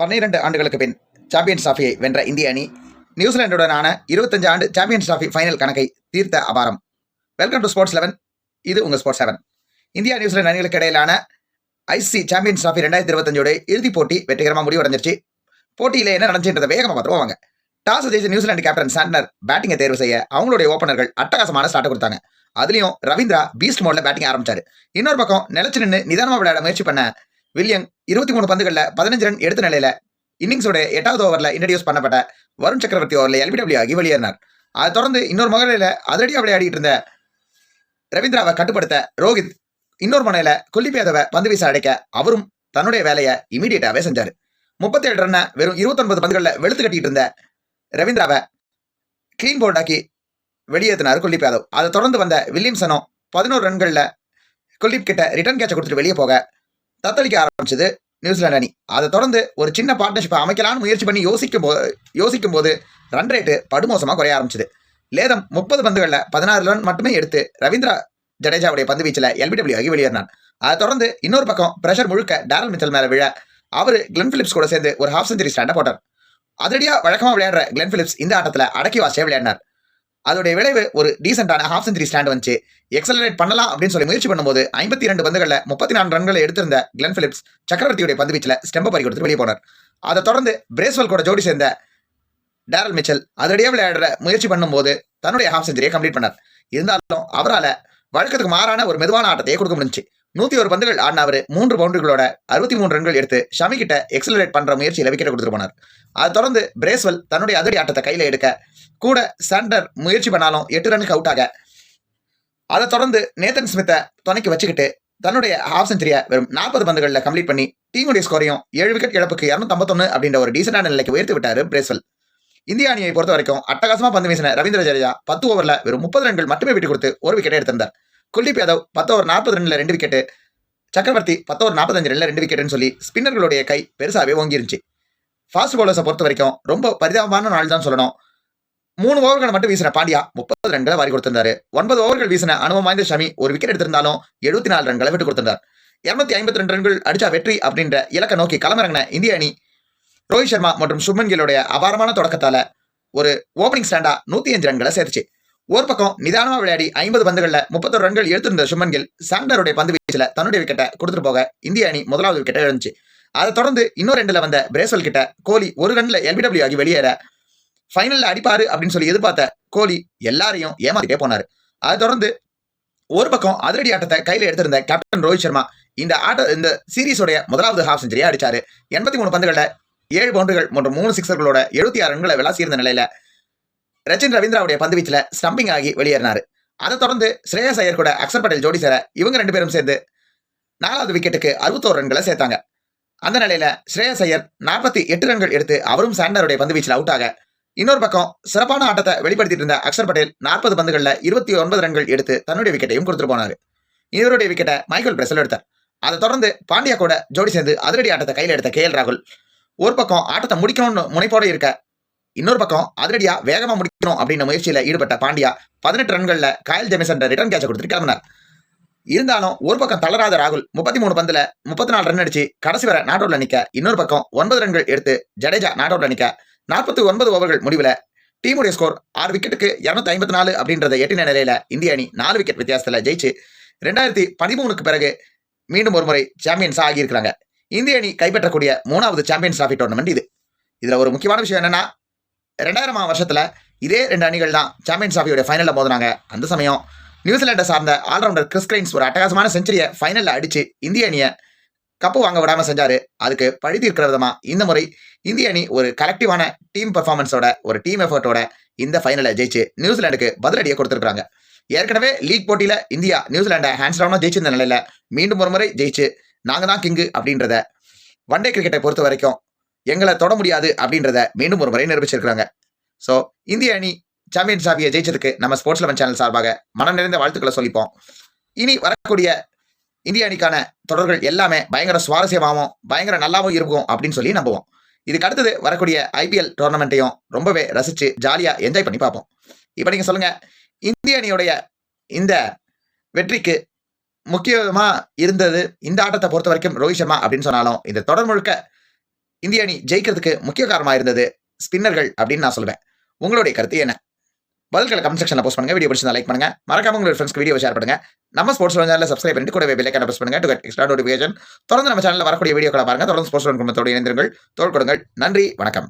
பன்னிரண்டு ஆண்டுகளுக்கு பின் சாம்பியன்ஸ் டிராஃபியை வென்ற இந்திய அணி நியூசிலாந்துடனான இருபத்தஞ்சு ஆண்டு சாம்பியன்ஸ் டிராஃபி ஃபைனல் கணக்கை தீர்த்த அபாரம். வெல்கம் டு ஸ்போர்ட்ஸ் லெவன் இது உங்கள் ஸ்போர்ட்ஸ் செவன் இந்தியா நியூசிலாந்து அணிகளுக்கு இடையிலான ஐசி சாம்பியன்ஸ் டிராஃபி ரெண்டாயிரத்தி இருபத்தஞ்சோட இறுதிப் போட்டி வெற்றிகரமாக முடிவடைஞ்சிருச்சு. போட்டியில் என்ன நடந்துச்சுன்றதை வேகமாக பார்த்துருவோம் வாங்க டாஸ் ஜெயிச்ச நியூசிலாந்து கேப்டன் சாண்ட்னர் பேட்டிங்கை தேர்வு செய்ய அவங்களுடைய ஓப்பனர்கள் அட்டகாசமான ஸ்டார்ட் கொடுத்தாங்க. அதுலேயும் ரவீந்திரா பீஸ்ட் மோட்ல பேட்டிங் ஆரம்பிச்சாரு. இன்னொரு பக்கம் நிலச்சி நின்று நிதானமாக விளையாட முயற்சி பண்ண வில்லியம் இருபத்தி மூணு பந்துகளில் பதினஞ்சு ரன் எடுத்த நிலையில் இன்னிங்ஸோட எட்டாவது ஓவரில் இன்ட்ரடியூஸ் பண்ணப்பட்ட வருண் சக்கரவர்த்தி ஓவரில் எல்பிடபிள்யூ ஆகி வெளியேறினார். அதை தொடர்ந்து இன்னொரு மகளில அதிரடியாக விளையாடிட்டு இருந்த ரவீந்திராவை கட்டுப்படுத்த ரோஹித் இன்னொரு முனையில் குல்தீப் யாதவை பந்து வீச அடைக்க அவரும் தன்னுடைய வேலையை இமீடியட்டாகவே செஞ்சார். முப்பத்தேழு ரன்னை வெறும் இருபத்தொன்பது பந்துகளில் வெளுத்து கட்டிட்டு இருந்த ரவீந்திராவை கிளீன் போர்டாக்கி வெளியேற்றினார் குல்தீப் யாதவ் அதை தொடர்ந்து வந்த வில்லியம்சனும் பதினோரு ரன்களில் குல்தீப் கிட்ட ரிட்டர்ன் கேட்சை கொடுத்துட்டு வெளியே போக தத்தளிக்க ஆரம்பிச்சது நியூசிலாந்து அணி. அதை தொடர்ந்து ஒரு சின்ன பார்ட்னர்ஷிப்பை அமைக்கலாம்னு முயற்சி பண்ணி யோசிக்கும் போது யோசிக்கும் போது ரன் ரேட்டு படுமோசமாக குறைய ஆரம்பிச்சது. லேதம் முப்பது பந்துகளில் பதினாறு ரன் மட்டுமே எடுத்து ரவீந்திரா ஜடேஜாவுடைய பந்து வீச்சில் எல்பிடபிள்யூ ஆகி வெளியேறினான். அதை தொடர்ந்து இன்னொரு பக்கம் ப்ரெஷர் முழுக்க டேரல் மிச்சல் மேலே விழ அவர் கிளென் பிலிப்ஸ் கூட சேர்ந்து ஒரு ஹாஃப் செஞ்சுரி ஸ்டாண்டை போட்டார். அதிரடியாக வழக்கமாக விளையாடுற கிளென் பிலிப்ஸ் இந்த ஆட்டத்தில் அடக்கி வாசியாக விளையாடினார். அதோடைய விளைவு ஒரு டீசெண்டான ஹாஃப் செஞ்சுரி ஸ்டாண்ட் வந்துச்சு. எக்ஸலரேட் பண்ணலாம் அப்படின்னு சொல்லி முயற்சி பண்ணும்போது ஐம்பத்தி இரண்டு பந்துகளில் முப்பத்தி நான்கு ரன்களை எடுத்திருந்த கிளன் பிலிப்ஸ் சக்கரவர்த்தியுடைய பந்து வீச்சில் ஸ்டெம்பை பறி கொடுத்து வெளியே போனார். அதை தொடர்ந்து பிரேஸ்வல் கூட ஜோடி சேர்ந்த டேரல் மிச்சல் அதிரடியாக விளையாடுற முயற்சி பண்ணும்போது தன்னுடைய ஹாஃப் செஞ்சுரியை கம்ப்ளீட் பண்ணார். இருந்தாலும் அவரால் வழக்கத்துக்கு மாறான ஒரு மெதுவான ஆட்டத்தையே கொடுக்க முடிஞ்சு நூற்றி ஒரு பந்துகள் ஆடின அவர் மூன்று பவுண்டரிகளோட அறுபத்தி மூணு ரன்கள் எடுத்து ஷமி கிட்ட எக்ஸலரேட் பண்ணுற முயற்சியில் விக்கெட் கொடுத்துட்டு போனார். அதை தொடர்ந்து பிரேஸ்வல் தன்னுடைய அதிரடி ஆட்டத்தை கையில் எடுக்க கூட சாண்டர் முயற்சி பண்ணாலும் எட்டு ரனுக்கு அவுட் ஆக. அதை தொடர்ந்து நேத்தன் ஸ்மித்தை துணைக்கு வச்சுக்கிட்டு தன்னுடைய ஹாஃப் செஞ்சுரியை வெறும் நாற்பது பந்துகளில் கம்ப்ளீட் பண்ணி டீமுடைய ஸ்கோரையும் ஏழு விக்கெட் இழப்புக்கு இரநூத்தம்பத்தொன்னு அப்படின்ற ஒரு டீசெண்டான நிலைக்கு உயர்த்தி விட்டார் பிரேஸ்வல். இந்திய அணியை பொறுத்த வரைக்கும் அட்டகாசமாக பந்து வீசின ரவீந்திர ஜடேஜா பத்து ஓவரில் வெறும் முப்பது ரன்கள் மட்டுமே விட்டு கொடுத்து ஒரு விக்கெட்டை எடுத்திருந்தார். குல்தீப் யாதவ் பத்து ஓவர் நாற்பது ரனில் ரெண்டு விக்கெட்டு சக்கரவர்த்தி பத்து ஓவர் நாற்பத்தஞ்சு ரன்ல ரெண்டு விக்கெட்டுன்னு சொல்லி ஸ்பின்னர்களுடைய கை பெருசாகவே ஓங்கிருந்துச்சு. ஃபாஸ்ட் பவுலர்ஸை பொறுத்த வரைக்கும் ரொம்ப பரிதாபமான நாள் தான் சொல்லணும். மூணு ஓவர்கள் மட்டும் வீசின பாண்டியா முப்பது ரன்களை வாரி கொடுத்திருந்தாரு. ஒன்பது ஓவர்கள் வீசின அனுபவம் வாய்ந்த ஷமி ஒரு விக்கெட் எடுத்திருந்தாலும் எழுபத்தி நாலு ரன்களை விட்டு கொடுத்திருந்தார். இருநூத்தி ஐம்பத்தி ரெண்டு ரன்கள் அடிச்சா வெற்றி அப்படின்ற இலக்கை நோக்கி களமிறங்கின இந்திய அணி ரோஹித் சர்மா மற்றும் சுப்மன் கில்லுடைய அபாரமான தொடக்கத்தால ஒரு ஓப்பனிங் ஸ்டாண்டா நூத்தி அஞ்சு ரன்களை சேர்த்துச்சு. ஒரு பக்கம் நிதானமா விளையாடி ஐம்பது பந்துகள்ல முப்பத்தொரு ரன்கள் எடுத்திருந்த சுமன் கில் சாண்டருடைய பந்து வீச்சில் தன்னுடைய விக்கெட்டை கொடுத்துட்டு போக இந்திய அணி முதலாவது விக்கெட்டை எழுந்துச்சு அதை தொடர்ந்து இன்னொரு ரெண்டுல வந்த பிரேசல் கிட்ட கோலி ஒரு ரன்ல எல்பிடபிள்யூ ஆகி வெளியேற. ஃபைனல்ல அடிப்பாரு அப்படின்னு சொல்லி எதிர்பார்த்த கோலி எல்லாரையும் ஏமாத்திட்டே போனாரு. அதை தொடர்ந்து ஒரு பக்கம் அதிரடி ஆட்டத்தை கையில எடுத்திருந்த கேப்டன் ரோஹித் சர்மா இந்த ஆட்ட இந்த சீரீஸோடைய முதலாவது ஹாஃப் செஞ்சுரியா அடிச்சாரு. எண்பத்தி மூணு பந்துகள ஏழு பவுண்டுகள் மற்றும் மூணு சிக்ஸர்களோட எழுபத்தி ஆறு ரன்களை விளாசி இருந்த நிலையில ரச்சின் ரவீந்திராவுடைய பந்து வீச்சில் ஸ்டம்பிங் ஆகி வெளியேறினார். அதை தொடர்ந்து ஸ்ரேயஸ் ஐயர் கூட அக்சர் பட்டேல் ஜோடி சேர இவங்க ரெண்டு பேரும் சேர்ந்து நாலாவது விக்கெட்டுக்கு அறுபத்தோரு ரன்களை சேர்த்தாங்க. அந்த நிலையில ஸ்ரேயஸ் ஐயர் நாற்பத்தி எட்டு ரன்கள் எடுத்து அவரும் சாண்டருடைய பந்து வீச்சில் அவுட் ஆக இன்னொரு பக்கம் சிறப்பான ஆட்டத்தை வெளிப்படுத்திட்டு இருந்த அக்ஷர் பட்டேல் நாற்பது பந்துகளில் இருபத்தி ஒன்பது ரன்கள் எடுத்து தன்னுடைய விக்கெட்டையும் கொடுத்துட்டு போனார். இவருடைய விக்கெட்டை மைக்கேல் பிரசல் எடுத்தார். அதை தொடர்ந்து பாண்டியா கூட ஜோடி சேர்ந்து அதிரடி ஆட்டத்தை கையில் எடுத்த கே ராகுல். ஒரு பக்கம் ஆட்டத்தை முடிக்கணும்னு முனைப்போட இருக்க இன்னொரு பக்கம் அதிரடியா வேகமா முடிக்கணும் அப்படின்ற முயற்சியில ஈடுபட்ட பாண்டியா பதினெட்டு ரன்கள்ல காயல் ஜெமிசன் ரிட்டர்ன் கேட்ச கொடுத்துட்டு கிளம்பினார். இருந்தாலும் ஒரு பக்கம் தளராத ராகுல் முப்பத்தி மூணு பந்துல முப்பத்தி நாலு ரன் அடிச்சு கடைசி வர நாட் அவுட்ல நிக்க. இன்னொரு பக்கம் ஒன்பது ரன்கள் எடுத்து ஜடேஜா நாட் அவுட்ல நிக்க. நாற்பத்தி ஒன்பது ஓவர்கள் முடிவில் டீமுடைய ஸ்கோர் ஆறு விக்கெட்டுக்கு இரநூத்தி ஐம்பத்தி நாலு அப்படின்றத எட்டின நிலையில இந்திய அணி நாலு விக்கெட் வித்தியாசத்தில் ஜெயிச்சு ரெண்டாயிரத்தி பதிமூணுக்கு பிறகு மீண்டும் ஒரு முறை சாம்பியன்ஸ் ஆகியிருக்கிறாங்க. இந்திய அணி கைப்பற்றக்கூடிய மூணாவது சாம்பியன்ஸ் டிராஃபி டோர்னமெண்ட் இது. இதுல ஒரு முக்கியமான விஷயம் என்னன்னா ரெண்டாயிரமாம் வருஷத்துல இதே ரெண்டு அணிகள் தான் சாம்பியன்ஸ் டிராஃபியோட ஃபைனலில் மோதினாங்க. அந்த சமயம் நியூசிலாண்டை சார்ந்த ஆல்ரவுண்டர் கிறிஸ் கிரைன்ஸ் ஒரு அட்டகாசமான செஞ்சுரியை ஃபைனலில் அடிச்சு இந்திய அணியை கப்பு வாங்க விடாமல் செஞ்சார். அதுக்கு பழி தீர்க்கிற விதமாக இந்த முறை இந்திய அணி ஒரு கலெக்டிவான டீம் பெர்ஃபார்மன்ஸோட ஒரு டீம் எஃபர்ட்டோட இந்த ஃபைனலை ஜெயிச்சு நியூசிலாண்டுக்கு பதிலடியை கொடுத்துருக்காங்க ஏற்கனவே லீக் போட்டியில் இந்தியா நியூசிலாண்டை ஹேண்ட்ஸ் டவுனாக ஜெயிச்சிருந்த நிலையில் மீண்டும் ஒரு முறை ஜெயிச்சு நாங்கள் தான் கிங்கு அப்படின்றத ஒன்டே கிரிக்கெட்டை பொறுத்த வரைக்கும் எங்களை தொட முடியாது அப்படின்றத மீண்டும் ஒரு முறை நிரூபிச்சிருக்கிறாங்க. ஸோ இந்திய அணி சாம்பியன் டிராஃபியை ஜெயிச்சதுக்கு நம்ம ஸ்போர்ட்ஸ் லெவன் சேனல் சார்பாக மனம் நிறைந்த வாழ்த்துக்களை சொல்லிப்போம். இனி வரக்கூடிய இந்திய அணிக்கான தொடர்கள் எல்லாமே பயங்கர சுவாரஸ்யமாகவும் பயங்கர நல்லாவும் இருக்கும் அப்படின்னு சொல்லி நம்புவோம். இதுக்கு அடுத்தது வரக்கூடிய ஐபிஎல் டோர்னமெண்ட்டையும் ரொம்பவே ரசித்து ஜாலியாக என்ஜாய் பண்ணி பார்ப்போம். இப்போ நீங்கள் சொல்லுங்கள் இந்திய அணியுடைய இந்த வெற்றிக்கு முக்கியமாக இருந்தது இந்த ஆட்டத்தை பொறுத்த வரைக்கும் ரோஹித் சர்மா அப்படின்னு சொன்னாலும் இந்த தொடர் முழுக்க இந்திய அணி ஜெயிக்கிறதுக்கு முக்கிய காரணமாக இருந்தது ஸ்பின்னர்கள் அப்படின்னு நான் சொல்லுவேன். உங்களுடைய கருத்து என்ன? பதில்களை கமெண்ட் செக்ஷனில் போஸ்ட் பண்ணுங்க. வீடியோ பிடிச்சிருந்தா லைக் பண்ணுங்க. மறக்காம உங்களோட ஃப்ரெண்ட்ஸ்க்கு வீடியோ ஷேர் பண்ணுங்க. நம்ம ஸ்போர்ட்ஸ் சேனலில் சப்ஸ்கிரைப் பண்ணிட்டு கூட பெல்லைக்கான ப்ரெஸ் பண்ணுங்க. டு கெட் எக்ஸ்ட்ரா நோட்டிஃபிகேஷன் தொடர்ந்து நம்ம சேனலில் வரக்கூடிய வீடியோக்களை பாருங்க. தொடர்ந்து ஸ்போர்ட்ஸ் குடும்பத்தோடு இணைந்திருங்கள். தோல் கொடுங்கள். நன்றி. வணக்கம்.